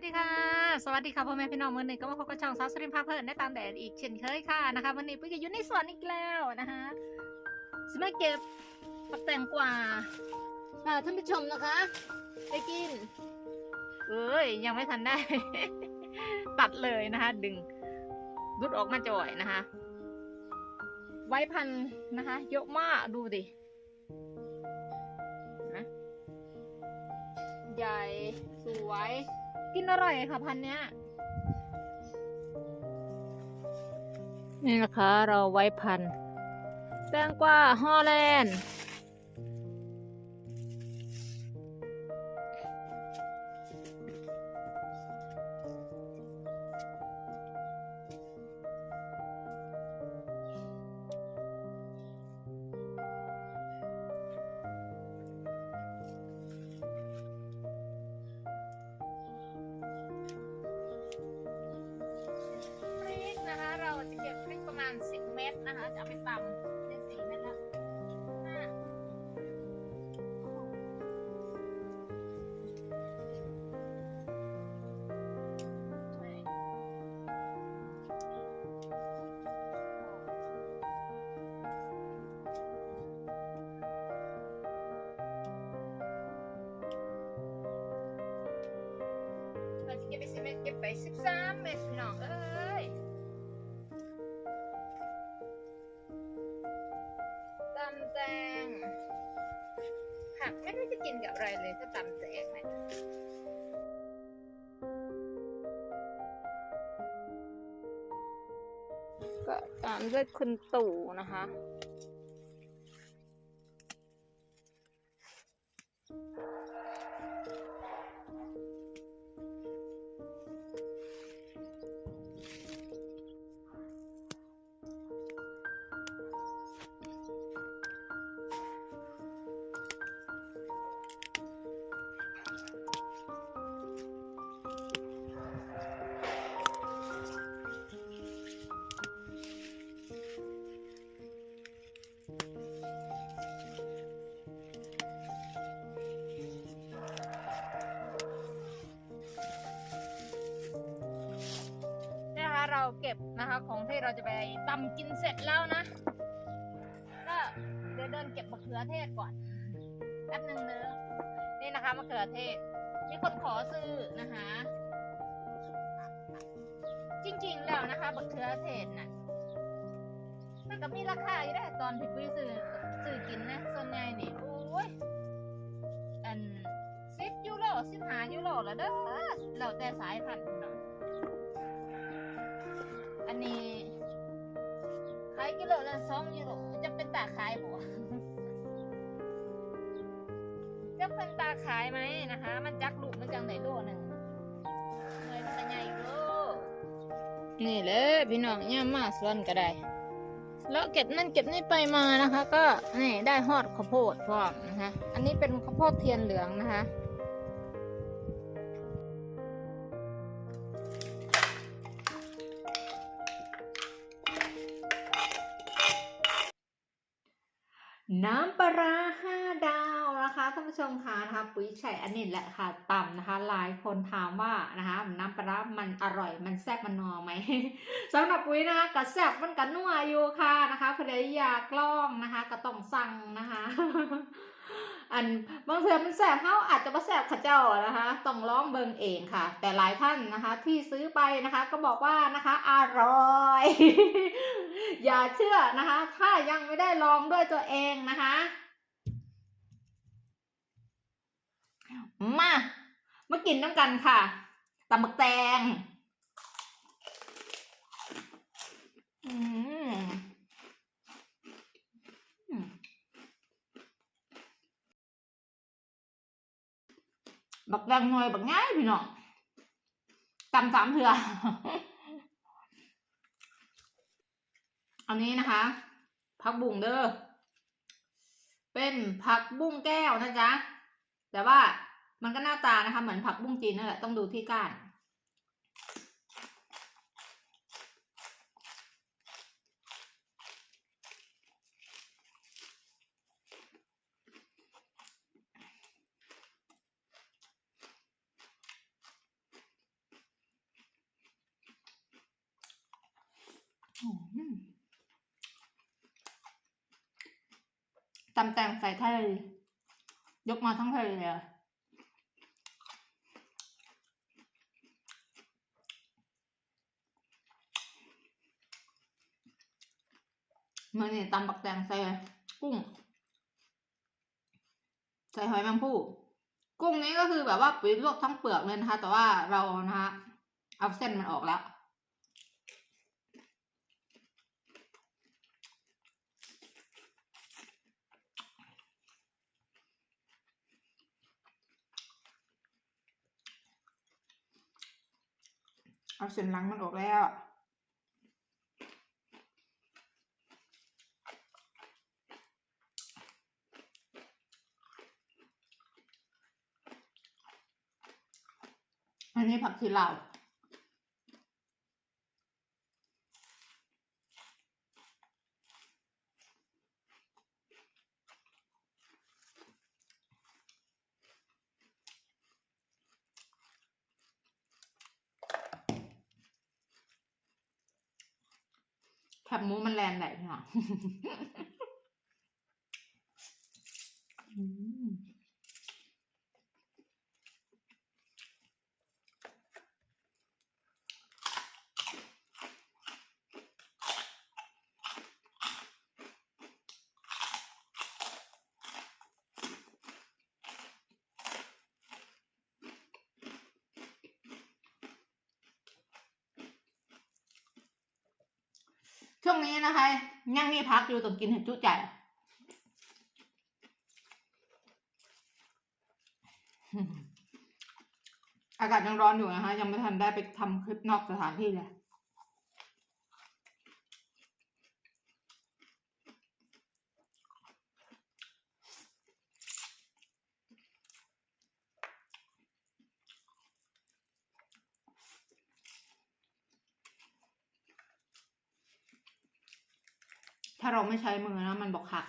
วัสดีค่ะ สวัสดีค่ะพ่อแม่พี่น้องมือหนึ่งก็มาพบกับช่องซอสริมพาเพลินได้ตามแดดอีกเช่นเคยค่ะนะคะวันนี้ปุ้ยอยู่ในสวนอีกแล้วนะคะสมาเก็บปักแตงกวาค่ะท่านผู้ชมนะคะ ไปกิน เอ้ยยังไม่ทันได้ ตัดเลยนะคะ ดึงรุดออกมาจ่อยนะคะ ไว้พันนะคะเยอะมากดูดินะใหญ่สวย กินอร่อยค่ะพันเนี้ย นี่นะคะ เราไว้พันแตงกวาฮอลแลนด์ นะคะ จะเอาไปตำได้4เม็ดละห้าใช่เราจะเก็บไป10เม็ดเก็บไป13เม็ดพี่น้องเอ้ย ก็ตามด้วยคุณตู่นะคะ เราเก็บนะคะ ของที่เราจะไปตำกินเสร็จแล้วนะ ก็เดี๋ยวเดินเก็บมะเขือเทศก่อนแป๊บนึงเนอะนี่นะคะมะเขือเทศมีคนขอซื้อนะคะ จริงๆแล้วนะคะมะเขือเทศน่ะมันก็มีราคาอยู่ได้ตอนที่ปุ้ยซื้อซื้อกินนะส่วนใหญ่นี่โอ้ยอันสิบยูโรสิบห้ายูโรแล้วเด้อแล้วแต่สายพันธุ์ อันนี้ขายกิโลละสองยูโรจะเป็นตาขายบ่จะเป็นตาขายไหมนะคะ มันจักลูกมันจังไหนโลหนึ่งเลยมันจะใหญ่โลนี่เลยพี่น้องย่ามาสวนก็ได้ แล้วเก็บนั่นเก็บนี่ไปมานะคะ ก็นี่ได้ฮอดข้าวโพดพร้อมนะคะ อันนี้เป็นข้าวโพดเทียนเหลืองนะคะ น้ำปลาห้าดาวนะคะท่านผู้ชมคะนะคะปุ๋ยไฉอันนี้แหละค่ะต่ำนะคะ หลายคนถามว่านะคะน้ำปลามันอร่อยมันแซ่บมันนัวไหมสำหรับปุ๋ยนะคะกระแซ่บมันกระนัวอยู่ค่ะนะคะใครอยากลองนะคะก็ต้องสั่งนะคะ อันบางเทือมันแสบเขาอาจจะมาแสบขาเจ้านะคะต้องลองเบิงเองค่ะ แต่หลายท่านนะคะ ที่ซื้อไปนะคะ ก็บอกว่านะคะ อร่อย อย่าเชื่อนะคะ ถ้ายังไม่ได้ลองด้วยตัวเองนะคะ มามากินน้ำกันค่ะตำบักแตงอืมบักแตงหน่อยบักง่ายพี่น้องตำสามเถื่อ อันนี้นะคะผักบุ้งเด้อเป็นผักบุ้งแก้วนะจ๊ะแต่ว่ามันก็หน้าตานะคะ เหมือนผักบุ้งจีนนั่นแหละต้องดูที่ก้าน嗯。Mm. ตำแตงใส่ทะเลย ยกมาทั้งทะเลเลยอะมื่อนี่ตำบักแตงใส่กุ้ง ใส่หอยแมงผู้กุ้งนี้ก็คือแบบว่าปุ๋ยลวกทั้งเปลือกเลยนะคะ แต่ว่าเรานะคะเอาเส้นมันออกแล้ว เอาเส้นหลังมันออกแล้วอันนี้ผักชีลาว แคบหมูมันแลนไหนค่ะอืม ช่วงนี้นะคะยังมีพักอยู่ต้องกินให้จุใจอากาศยังร้อนอยู่นะคะ ยังไม่ทันได้ไปทำคลิปนอกสถานที่เลย ถ้าเราไม่ใช้มือนะมันบอกหัก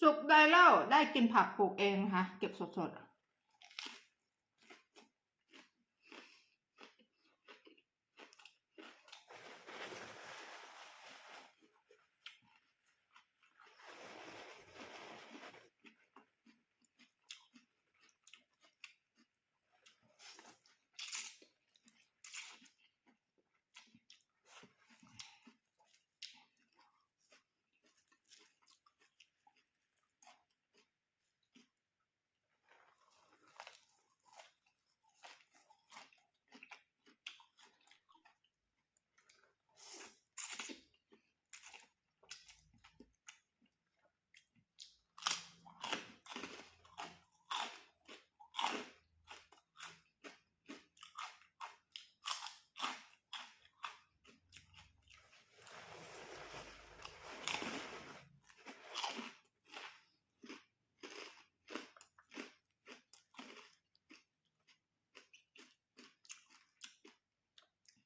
สุกได้แล้วได้กินผักปลูกเองนะคะเก็บสดๆ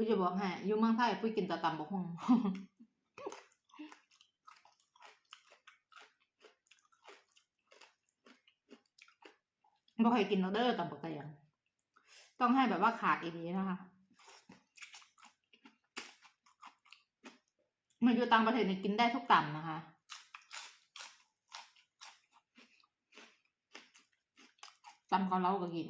ปุ้ยจะบอกให้อยู่เมืองไทยปุ้ยกินแต่ตำบกฮุ่งบ่เคยกินเด้อตำบักแตงต้องให้แบบว่าขาดอีนี้นะคะมาอยู่ต่างประเทศนี่กินได้ทุกตำนะคะตำเกาเหลาก็กิน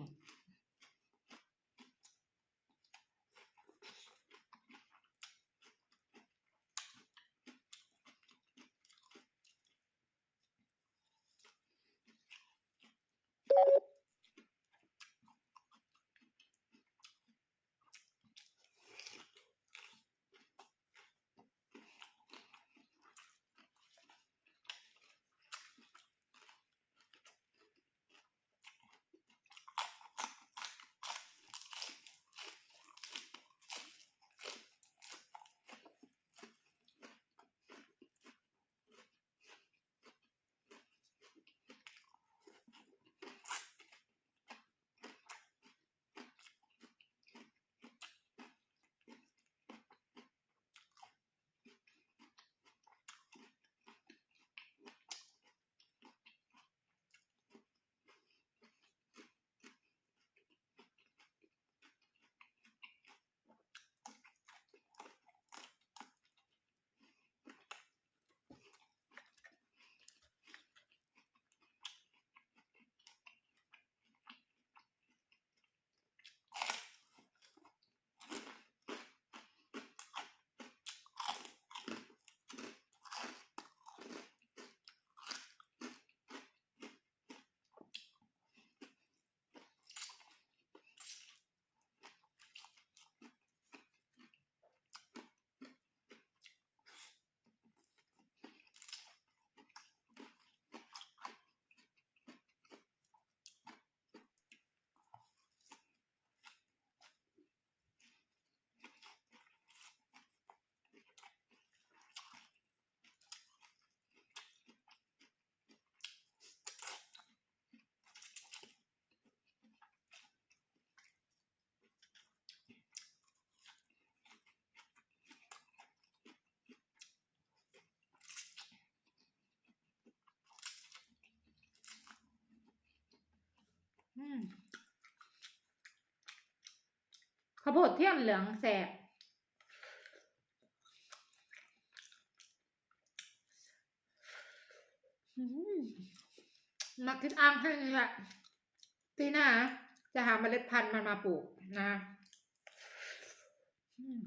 ข้าวโพดเที่ยมเหลืองแสบมาคิดอ้างให้นี่แหละปีหน้าจะหาเมล็ดพันธุ์มันมาปลูกนะ อืม